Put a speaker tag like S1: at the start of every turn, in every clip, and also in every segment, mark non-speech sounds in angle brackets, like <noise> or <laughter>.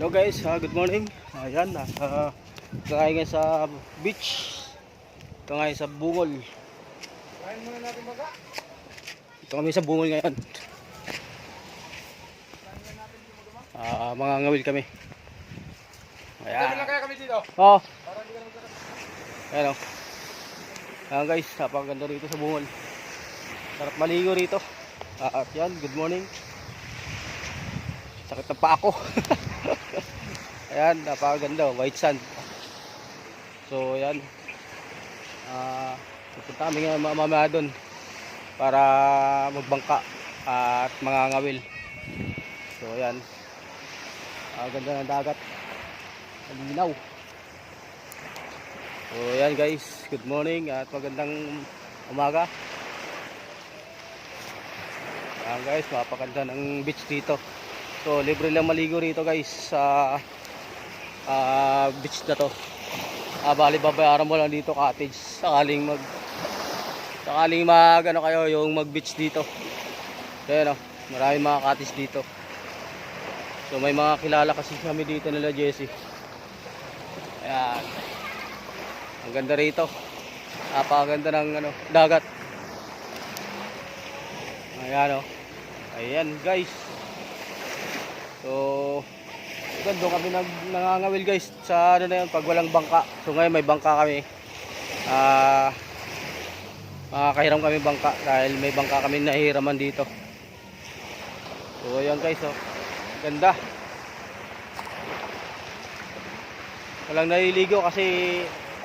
S1: Hello guys, ah, good morning. Ayan, nasa ito ngayon sa beach. Ito ngayon sa Bungol.
S2: Kain muna natin baga.
S1: Ito kami sa Bungol ngayon. Ah, mga ngawil kami. Ayan.
S2: lang kaya kami dito.
S1: Oh,
S2: naman sakit.
S1: ayan oh. Ayan guys, napakaganda rito sa Bungol. Sarap maligo rito. Ah, at yan, good morning. Sakit na pa ako. <laughs> ayan, napakaganda, oh, white sand. So, ayan. Ah, pupunta kami nga ma- mamaya doon para magbangka at mga ngawil. So, ayan. Ah, ganda ng dagat. Malinaw. So, ayan guys. Good morning at magandang umaga. Ayan guys, mapakanda ng beach dito. So, libre lang maligo rito guys sa ah, beach na to. Ah, bali babayaran mo lang dito cottage sakaling mag sakaling mag ano kayo yung mag beach dito. So, ayan, oh, maraming mga cottage dito. So, may mga kilala kasi kami dito nila Jesse. Ayan. Ang ganda rito. Napakaganda ng ano, dagat. Ayan oh. Ayan guys. So, doon kami nag, nangangawil guys sa ano na yun pag walang bangka. So ngayon may bangka kami. Ah, makakahiram kami bangka dahil may bangka kami nahihiraman dito. So ayan guys oh. Ganda. Walang naliligo kasi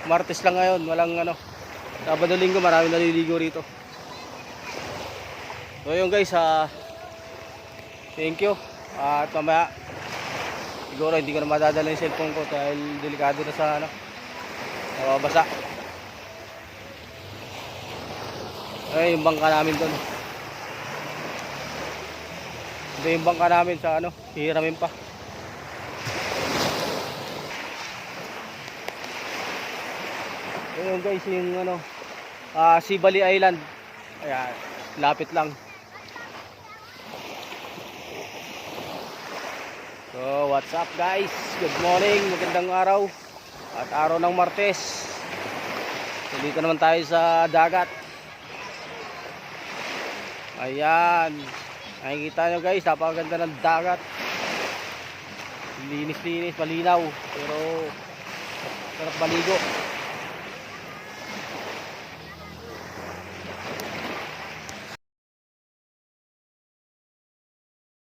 S1: Martes lang ngayon, walang ano. Sabado linggo marami naliligo rito. So yun guys, ah thank you. At mamaya siguro hindi ko na madadala yung cellphone ko dahil delikado na sa ano. Nababasa. Ay, yung bangka namin doon. Ito yung bangka namin sa ano, hihiramin pa. Ayun guys, yung ano, ah Sibali Island. Ayan, lapit lang. So, what's up guys? Good morning, magandang araw. At araw ng Martes. Dito naman tayo sa dagat. Ayan. Nakikita nyo guys, napakaganda ng dagat. Linis-linis, malinaw. Pero, sarap maligo.